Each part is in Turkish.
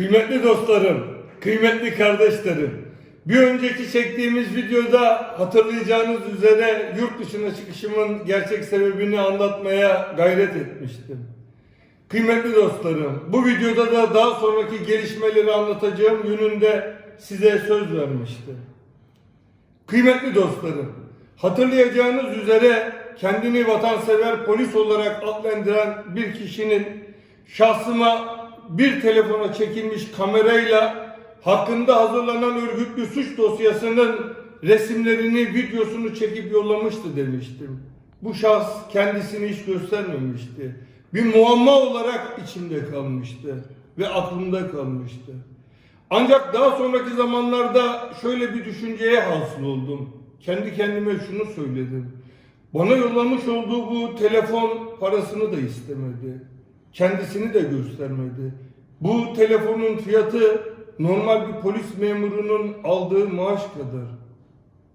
Kıymetli dostlarım, kıymetli kardeşlerim, bir önceki çektiğimiz videoda hatırlayacağınız üzere yurt dışına çıkışımın gerçek sebebini anlatmaya gayret etmiştim. Kıymetli dostlarım, bu videoda da daha sonraki gelişmeleri anlatacağım yönünde size söz vermiştim. Kıymetli dostlarım, hatırlayacağınız üzere kendini vatansever polis olarak adlandıran bir kişinin şahsıma bir telefona çekilmiş kamerayla hakkında hazırlanan örgütlü suç dosyasının resimlerini, videosunu çekip yollamıştı demiştim. Bu şahs kendisini hiç göstermemişti. Bir muamma olarak içimde kalmıştı ve aklımda kalmıştı. Ancak daha sonraki zamanlarda şöyle bir düşünceye hasıl oldum. Kendi kendime şunu söyledim. Bana yollamış olduğu bu telefon parasını da istemedi. Kendisini de göstermedi. Bu telefonun fiyatı normal bir polis memurunun aldığı maaş kadar.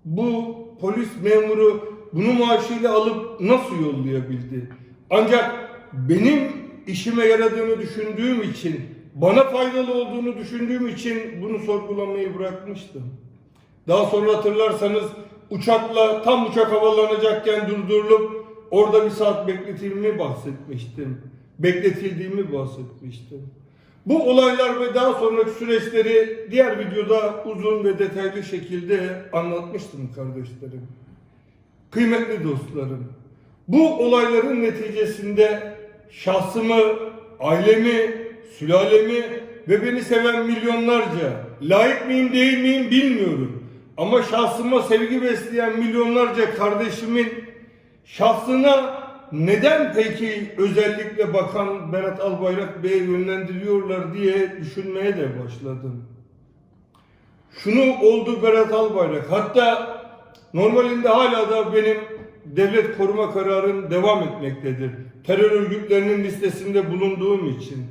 Bu polis memuru bunu maaşıyla alıp nasıl yollayabildi? Ancak benim işime yaradığını düşündüğüm için, bana faydalı olduğunu düşündüğüm için bunu sorgulamayı bırakmıştım. Daha sonra hatırlarsanız uçakla tam uçak havalanacakken durdurulup orada bir saat bekletildiğimi bahsetmiştim. Bekletildiğimi bahsetmiştim. Bu olaylar ve daha sonraki süreçleri diğer videoda uzun ve detaylı şekilde anlatmıştım kardeşlerim. Kıymetli dostlarım, bu olayların neticesinde şahsımı, ailemi, sülalemi ve beni seven milyonlarca, layık mıyım değil miyim bilmiyorum. Ama şahsıma sevgi besleyen milyonlarca kardeşimin şahsına neden peki özellikle Bakan Berat Albayrak Bey'e yönlendiriyorlar diye düşünmeye de başladım. Şunu oldu Berat Albayrak. Hatta normalinde hala da benim devlet koruma kararım devam etmektedir. Terör örgütlerinin listesinde bulunduğum için.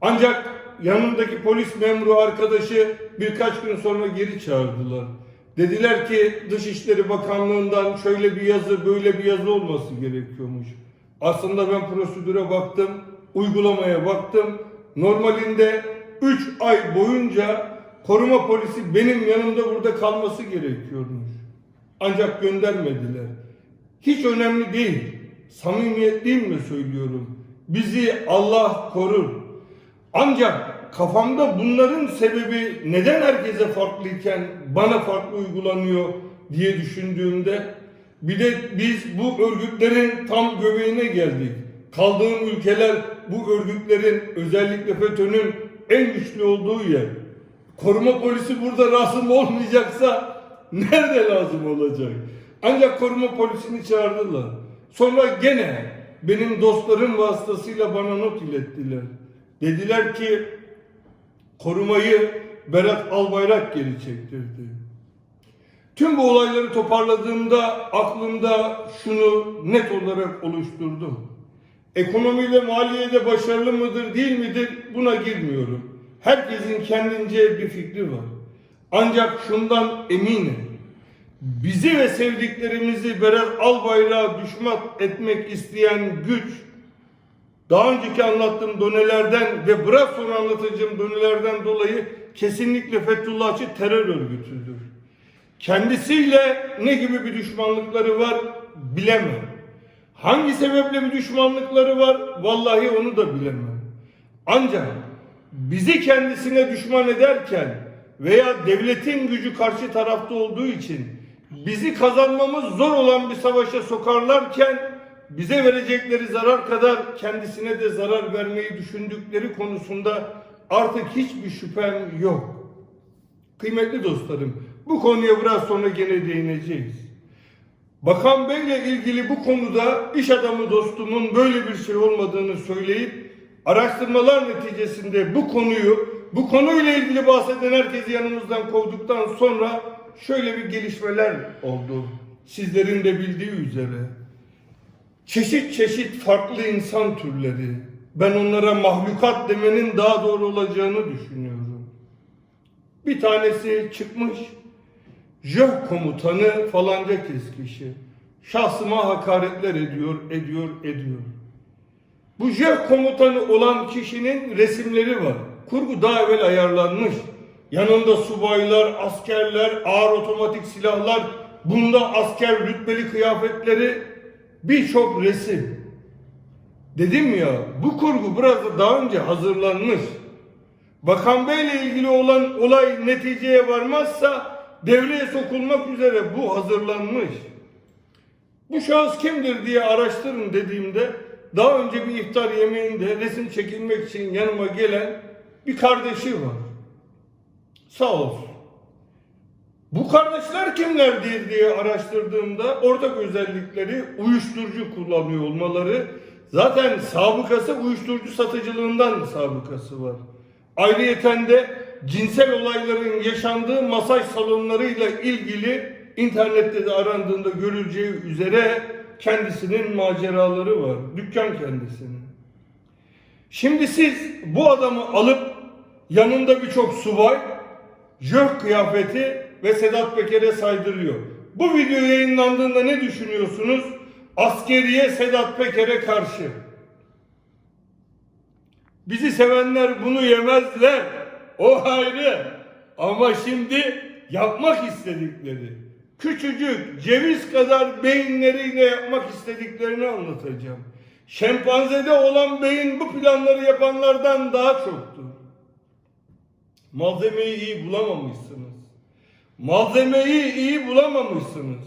Ancak yanımdaki polis memuru arkadaşı birkaç gün sonra geri çağırdılar. Dediler ki Dışişleri Bakanlığı'ndan şöyle bir yazı böyle bir yazı olması gerekiyormuş. Aslında ben prosedüre baktım, uygulamaya baktım. Normalinde 3 ay boyunca koruma polisi benim yanımda burada kalması gerekiyormuş. Ancak göndermediler. Hiç önemli değil. Samimiyetliyimle söylüyorum. Bizi Allah korur. Ancak kafamda bunların sebebi neden herkese farklıyken bana farklı uygulanıyor diye düşündüğümde bir de biz bu örgütlerin tam göbeğine geldik. Kaldığım ülkeler bu örgütlerin özellikle FETÖ'nün en güçlü olduğu yer. Koruma polisi burada lazım olmayacaksa nerede lazım olacak? Ancak koruma polisini çağırdılar. Sonra gene benim dostlarım vasıtasıyla bana not ilettiler. Dediler ki korumayı Berat Albayrak geri çektirdi. Tüm bu olayları toparladığımda aklımda şunu net olarak oluşturdum. Ekonomiyle maliyede başarılı mıdır değil midir buna girmiyorum. Herkesin kendince bir fikri var. Ancak şundan eminim. Bizi ve sevdiklerimizi Berat Albayrak'a düşman etmek isteyen güç daha önceki anlattığım donelerden ve biraz sonra anlatacağım donelerden dolayı kesinlikle Fethullahçı terör örgütüdür. Kendisiyle ne gibi bir düşmanlıkları var bilemem. Hangi sebeple bir düşmanlıkları var vallahi onu da bilemem. Ancak bizi kendisine düşman ederken veya devletin gücü karşı tarafta olduğu için bizi kazanmamız zor olan bir savaşa sokarlarken bize verecekleri zarar kadar kendisine de zarar vermeyi düşündükleri konusunda artık hiçbir şüphem yok. Kıymetli dostlarım, bu konuya biraz sonra gene değineceğiz. Bakan Bey'le ilgili bu konuda iş adamı dostumun böyle bir şey olmadığını söyleyip araştırmalar neticesinde bu konuyu, bu konuyla ilgili bahseden herkesi yanımızdan kovduktan sonra şöyle bir gelişmeler oldu. Sizlerin de bildiği üzere. Çeşit çeşit farklı insan türleri. Ben onlara mahlukat demenin daha doğru olacağını düşünüyorum. Bir tanesi çıkmış. JÖH komutanı falanca kes kişi. Şahsıma hakaretler ediyor, ediyor, ediyor. Bu JÖH komutanı olan kişinin resimleri var. kurgu daha evvel ayarlanmış. Yanında subaylar, askerler, ağır otomatik silahlar, bunda asker rütbeli kıyafetleri, birçok resim. Dedim ya bu kurgu biraz da daha önce hazırlanmış. Bakan Bey ile ilgili olan olay neticeye varmazsa devreye sokulmak üzere bu hazırlanmış. Bu şahıs kimdir diye araştırın dediğimde daha önce bir iftar yemeğinde resim çekilmek için yanıma gelen bir kardeşi var. Sağ olsun. Bu kardeşler kimlerdir diye araştırdığımda ortak özellikleri uyuşturucu kullanıyor olmaları. Zaten sabıkası uyuşturucu satıcılığından sabıkası var. Ayrıyeten de cinsel olayların yaşandığı masaj salonlarıyla ilgili internette de arandığında görüleceği üzere kendisinin maceraları var. Dükkan kendisinin. Şimdi siz bu adamı alıp yanında birçok subay, jök kıyafeti ve Sedat Peker'e saydırıyor. Bu video yayınlandığında ne düşünüyorsunuz? Askeriye Sedat Peker'e karşı. Bizi sevenler bunu yemezler. O ayrı. Ama şimdi yapmak istedikleri, küçücük ceviz kadar beyinleriyle yapmak istediklerini anlatacağım. Şempanzede olan beyin bu planları yapanlardan daha çoktur. Malzemeyi iyi bulamamışsınız. Malzemeyi iyi bulamamışsınız.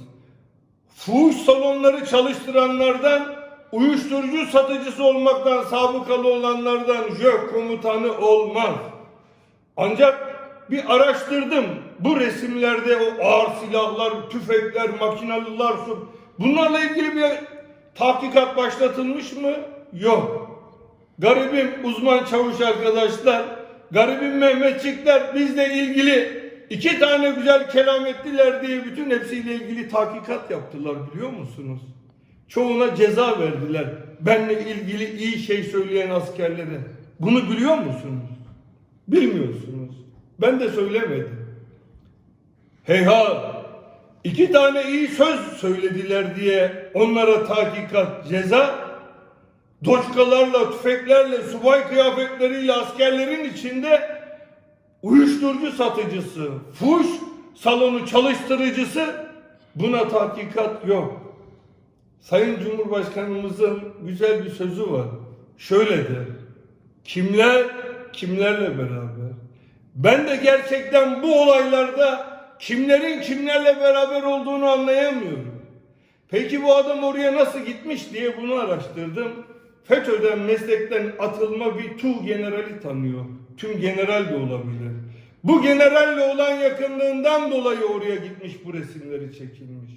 Fuhuş salonları çalıştıranlardan, uyuşturucu satıcısı olmaktan sabıkalı olanlardan JÖK komutanı olmaz. Ancak bir araştırdım. Bu resimlerde o ağır silahlar, tüfekler, makinalılar, bunlarla ilgili bir tahkikat başlatılmış mı? Yok. Garibim uzman çavuş arkadaşlar, garibim Mehmetçikler bizle ilgili iki tane güzel kelam ettiler diye bütün hepsiyle ilgili tahkikat yaptılar biliyor musunuz? Çoğuna ceza verdiler. Benle ilgili iyi şey söyleyen askerlere. Bunu biliyor musunuz? Bilmiyorsunuz. Ben de söylemedim. Heyha! iki tane iyi söz söylediler diye onlara tahkikat ceza doçkalarla, tüfeklerle, subay kıyafetleriyle askerlerin içinde uyuşturucu satıcısı, fuş salonu çalıştırıcısı buna tahkikat yok. Sayın Cumhurbaşkanımızın güzel bir sözü var. Şöyle der. Kimler kimlerle beraber? Ben de gerçekten bu olaylarda kimlerin kimlerle beraber olduğunu anlayamıyorum. Peki bu adam oraya nasıl gitmiş diye bunu araştırdım. FETÖ'den meslekten atılma bir Tu generali tanıyor. Tüm general de olabilir. Bu generalle olan yakınlığından dolayı oraya gitmiş bu resimleri çekilmiş.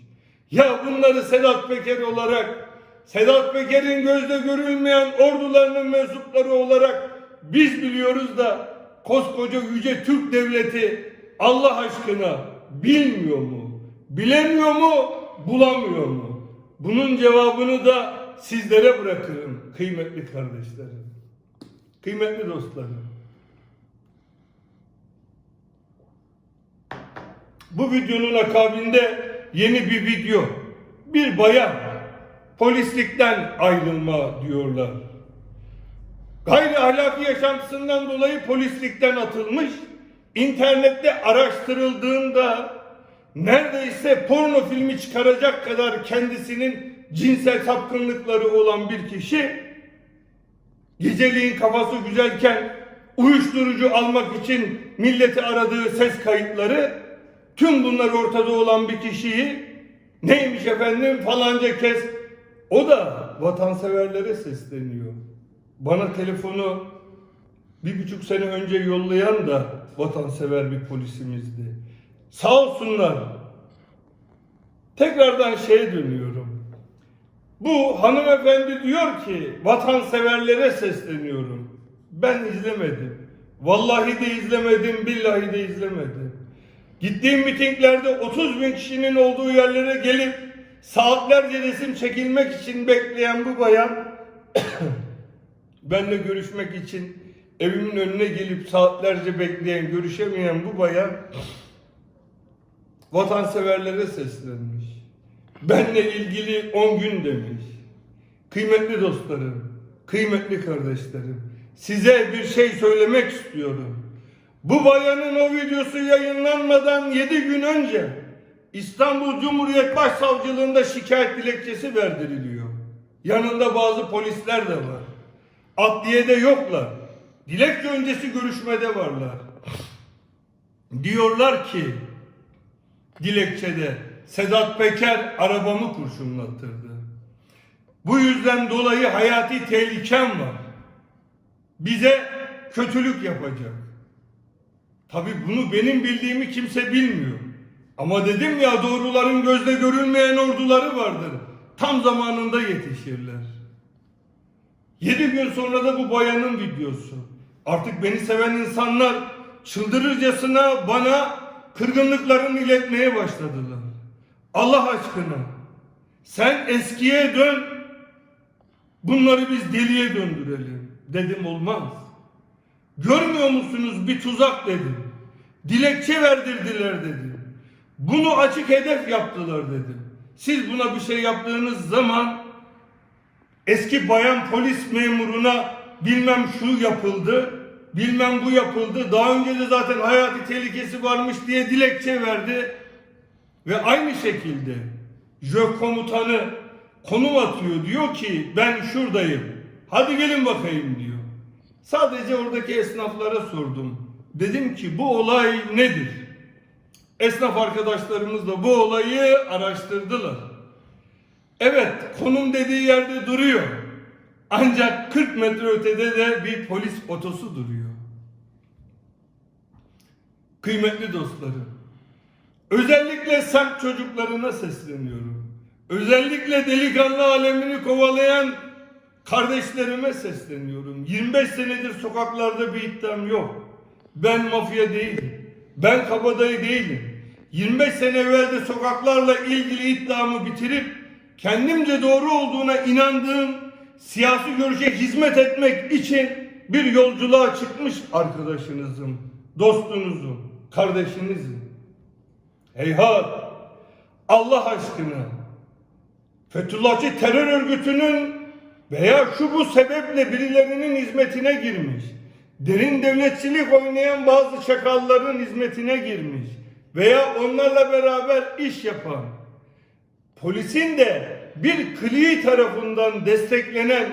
Ya bunları Sedat Peker olarak, Sedat Peker'in gözde görülmeyen ordularının mensupları olarak biz biliyoruz da koskoca yüce Türk devleti Allah aşkına bilmiyor mu? Bilemiyor mu? Bulamıyor mu? Bunun cevabını da sizlere bırakırım kıymetli kardeşlerim. Kıymetli dostlarım. Bu videonun akabinde yeni bir video. Bir bayan polislikten ayrılma diyorlar. Gayri ahlaki yaşantısından dolayı polislikten atılmış. İnternette araştırıldığında neredeyse porno filmi çıkaracak kadar kendisinin cinsel sapkınlıkları olan bir kişi geceliğin kafası güzelken uyuşturucu almak için milleti aradığı ses kayıtları tüm bunlar ortada olan bir kişiyi neymiş efendim falanca kez o da vatanseverlere sesleniyor. Bana telefonu bir buçuk sene önce yollayan da vatansever bir polisimizdi. Sağ olsunlar. Tekrardan şeye dönüyorum. Bu hanımefendi diyor ki vatanseverlere sesleniyorum. Ben izlemedim. Vallahi de izlemedim, billahi de izlemedim. Gittiğim mitinglerde 30 bin kişinin olduğu yerlere gelip saatlerce resim çekilmek için bekleyen bu bayan benle görüşmek için evimin önüne gelip saatlerce bekleyen, görüşemeyen bu bayan vatanseverlere seslenmiş. Benle ilgili 10 gün demiş. Kıymetli dostlarım, kıymetli kardeşlerim, size bir şey söylemek istiyorum. Bu bayanın o videosu yayınlanmadan 7 gün önce İstanbul Cumhuriyet Başsavcılığında şikayet dilekçesi verdiriliyor. Yanında bazı polisler de var. Adliyede yoklar. Dilekçe öncesi görüşmede varlar. Diyorlar ki dilekçede Sedat Peker arabamı kurşunlattırdı. Bu yüzden dolayı hayati tehlikem var. Bize kötülük yapacak. Tabi bunu benim bildiğimi kimse bilmiyor. Ama dedim ya doğruların gözle görülmeyen orduları vardır. Tam zamanında yetişirler. Yedi gün sonra da bu bayanın videosu. Artık beni seven insanlar çıldırırcasına bana kırgınlıklarını iletmeye başladılar. Allah aşkına sen eskiye dön bunları biz deliye döndürelim. Dedim olmaz. Görmüyor musunuz bir tuzak dedim. Dilekçe verdirdiler dedim. Bunu açık hedef yaptılar dedim. Siz buna bir şey yaptığınız zaman eski bayan polis memuruna bilmem şu yapıldı, bilmem bu yapıldı. Daha önce de zaten hayati tehlikesi varmış diye dilekçe verdi. Ve aynı şekilde JÖK komutanı konum atıyor. Diyor ki ben şuradayım. Hadi gelin bakayım diyor. Sadece oradaki esnaflara sordum. Dedim ki bu olay nedir? Esnaf arkadaşlarımız da bu olayı araştırdılar. Evet, konum dediği yerde duruyor. Ancak 40 metre ötede de bir polis otosu duruyor. Kıymetli dostlarım, özellikle semt çocuklarına sesleniyorum. Özellikle delikanlı alemini kovalayan kardeşlerime sesleniyorum. 25 senedir sokaklarda bir iddiam yok. Ben mafya değilim. Ben kabadayı değilim. 25 sene evvel de sokaklarla ilgili iddiamı bitirip kendimce doğru olduğuna inandığım siyasi görüşe hizmet etmek için bir yolculuğa çıkmış arkadaşınızım, dostunuzum, kardeşinizim. Heyhat! Allah aşkına Fethullahçı terör örgütünün veya şu bu sebeple birilerinin hizmetine girmiş. Derin devletçilik oynayan bazı çakalların hizmetine girmiş. Veya onlarla beraber iş yapan. Polisin de bir kliği tarafından desteklenen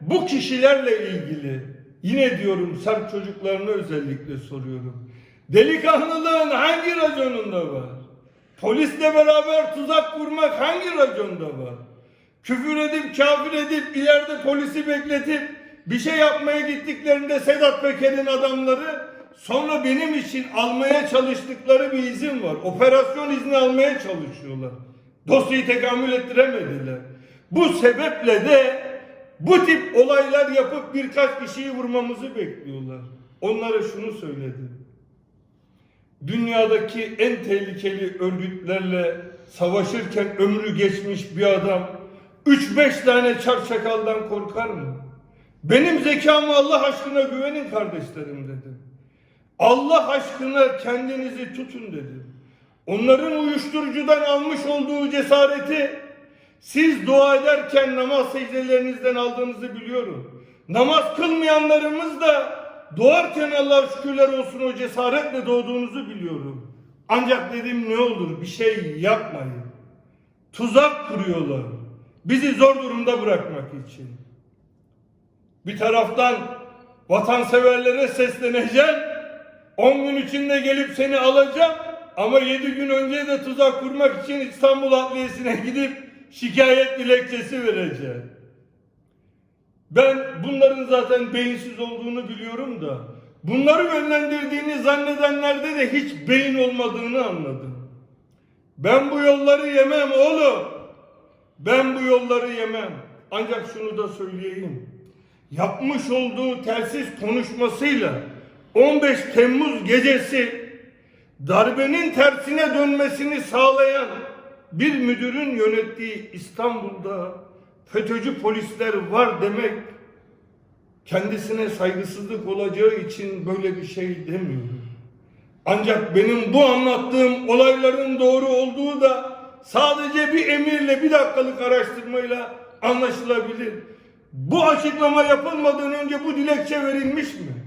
bu kişilerle ilgili yine diyorum sarp çocuklarına özellikle soruyorum. Delikanlılığın hangi raconunda var? Polisle beraber tuzak kurmak hangi raconda var? Küfür edip kafir edip ileride polisi bekletip bir şey yapmaya gittiklerinde Sedat Peker'in adamları sonra benim için almaya çalıştıkları bir izin var. Operasyon izni almaya çalışıyorlar. Dosyayı tekamül ettiremediler. Bu sebeple de bu tip olaylar yapıp birkaç kişiyi vurmamızı bekliyorlar. Onlara şunu söyledim dünyadaki en tehlikeli örgütlerle savaşırken ömrü geçmiş bir adam 3-5 tane çarşakaldan korkar mı? Benim zekamı Allah aşkına güvenin kardeşlerim dedim. Allah aşkına kendinizi tutun dedim. Onların uyuşturucudan almış olduğu cesareti siz dua ederken namaz secdelerinizden aldığınızı biliyorum. Namaz kılmayanlarımız da doğarken Allah şükürler olsun o cesaretle doğduğunuzu biliyorum. Ancak dedim ne olur bir şey yapmayın. Tuzak kuruyorlar. Bizi zor durumda bırakmak için. Bir taraftan vatanseverlere sesleneceğim. 10 gün içinde gelip seni alacağım. Ama 7 gün önce de tuzak kurmak için İstanbul Adliyesi'ne gidip şikayet dilekçesi vereceğim. Ben bunların zaten beyinsiz olduğunu biliyorum da bunları yönlendirdiğini zannedenlerde de hiç beyin olmadığını anladım. Ben bu yolları yemem oğlum. Ben bu yolları yemem. Ancak şunu da söyleyeyim. Yapmış olduğu telsiz konuşmasıyla 15 Temmuz gecesi darbenin tersine dönmesini sağlayan bir müdürün yönettiği İstanbul'da FETÖ'cü polisler var demek kendisine saygısızlık olacağı için böyle bir şey demiyorum. Ancak benim bu anlattığım olayların doğru olduğu da sadece bir emirle bir dakikalık araştırmayla anlaşılabilir. Bu açıklama yapılmadan önce bu dilekçe verilmiş mi?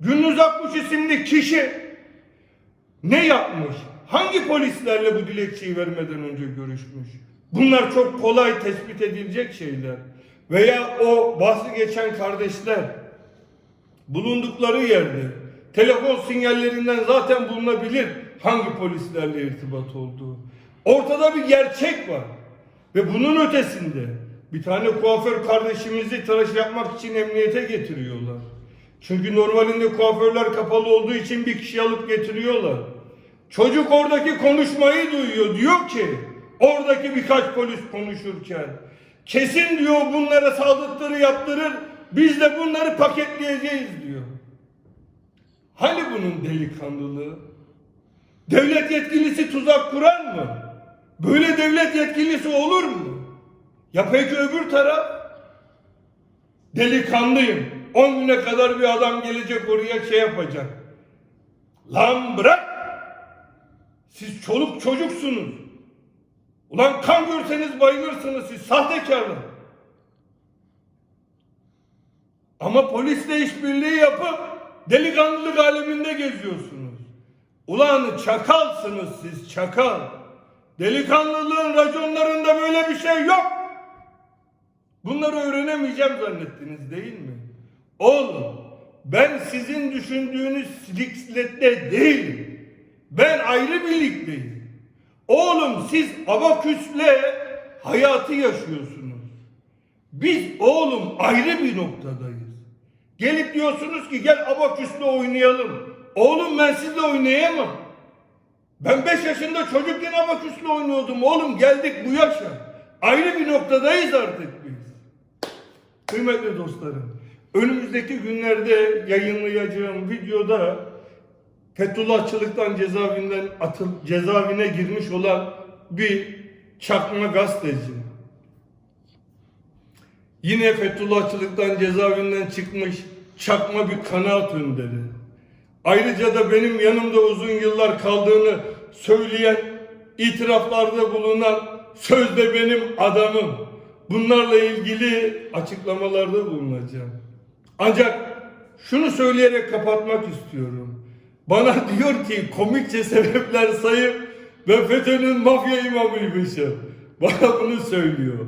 Gündüz Akbuş isimli kişi ne yapmış? Hangi polislerle bu dilekçeyi vermeden önce görüşmüş? Bunlar çok kolay tespit edilecek şeyler. Veya o bahsi geçen kardeşler bulundukları yerde telefon sinyallerinden zaten bulunabilir hangi polislerle irtibat olduğu. Ortada bir gerçek var. Ve bunun ötesinde bir tane kuaför kardeşimizi tıraş yapmak için emniyete getiriyorlar. Çünkü normalinde kuaförler kapalı olduğu için bir kişi alıp getiriyorlar. Çocuk oradaki konuşmayı duyuyor. Diyor ki oradaki birkaç polis konuşurken kesin diyor bunlara saldırtırı yaptırır biz de bunları paketleyeceğiz diyor. Hani bunun delikanlılığı? Devlet yetkilisi tuzak kurar mı? Böyle devlet yetkilisi olur mu? Ya peki öbür taraf? Delikanlıyım. 10 güne kadar bir adam gelecek oraya şey yapacak. Lan bırak! Siz çoluk çocuksunuz. Ulan kan görseniz bayılırsınız siz sahtekarlar. Ama polisle işbirliği yapıp delikanlılık aleminde geziyorsunuz. Ulan çakalsınız siz çakal. Delikanlılığın raconlarında böyle bir şey yok. Bunları öğrenemeyeceğim zannettiniz değil mi? Oğlum ben sizin düşündüğünüz siklette değilim. Ben ayrı bir ligdeyim. Oğlum siz abaküsle hayatı yaşıyorsunuz. Biz oğlum ayrı bir noktadayız. Gelip diyorsunuz ki gel abaküsle oynayalım. Oğlum ben sizle oynayamam. Ben 5 yaşında çocukken abaküsle oynuyordum. Oğlum geldik bu yaşa. Ayrı bir noktadayız artık biz. Kıymetli dostlarım, önümüzdeki günlerde yayınlayacağım videoda Fethullahçılıktan cezaevinden atıl, cezaevine girmiş olan bir çakma gazeteci. Yine Fethullahçılıktan cezaevinden çıkmış çakma bir kanaat önderi. Ayrıca da benim yanımda uzun yıllar kaldığını söyleyen, itiraflarda bulunan sözde benim adamım. Bunlarla ilgili açıklamalarda bulunacağım. Ancak şunu söyleyerek kapatmak istiyorum. Bana diyor ki komikçe sebepler sayıp ben FETÖ'nün mafya imamıymışım. Bana bunu söylüyor.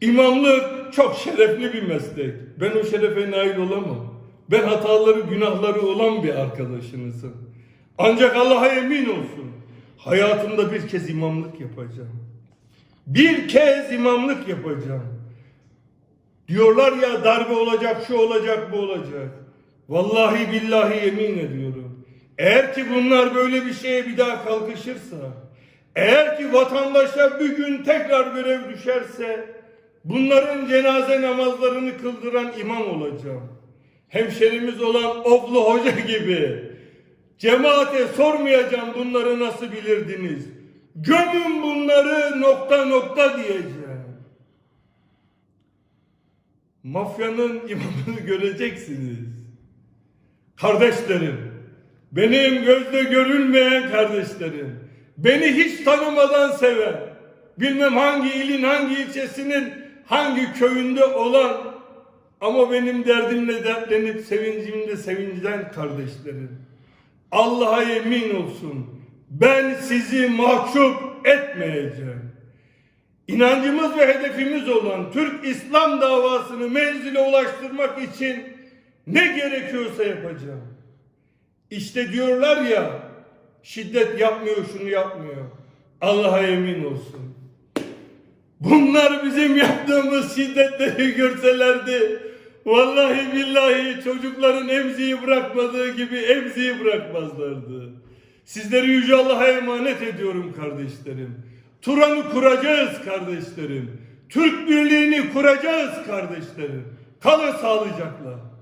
İmamlık çok şerefli bir meslek. Ben o şerefe nail olamam. Ben hataları, günahları olan bir arkadaşınızım. Ancak Allah'a emin olsun. Hayatımda bir kez imamlık yapacağım. Bir kez imamlık yapacağım. Diyorlar ya darbe olacak, şu olacak, bu olacak. Vallahi billahi yemin ediyorum. Eğer ki bunlar böyle bir şeye bir daha kalkışırsa, eğer ki vatandaşa bir gün tekrar görev düşerse, bunların cenaze namazlarını kıldıran imam olacağım. Hemşerimiz olan Oflu Hoca gibi. Cemaate sormayacağım bunları nasıl bilirdiniz. Gömün bunları nokta nokta diyeceğim. Mafyanın imamını göreceksiniz. Kardeşlerim, benim gözle görülmeyen kardeşlerim, beni hiç tanımadan seven, bilmem hangi ilin hangi ilçesinin hangi köyünde olan ama benim derdimle dertlenip sevincimde sevincden kardeşlerim. Allah'a yemin olsun ben sizi mahcup etmeyeceğim. İnancımız ve hedefimiz olan Türk İslam davasını menzile ulaştırmak için ne gerekiyorsa yapacağım. İşte diyorlar ya şiddet yapmıyor şunu yapmıyor. Allah'a emin olsun. Bunlar bizim yaptığımız şiddetleri görselerdi. Vallahi billahi çocukların emziği bırakmadığı gibi emziği bırakmazlardı. Sizleri Yüce Allah'a emanet ediyorum kardeşlerim. Turan'ı kuracağız kardeşlerim. Türk birliğini kuracağız kardeşlerim. Kalın sağlıcakla.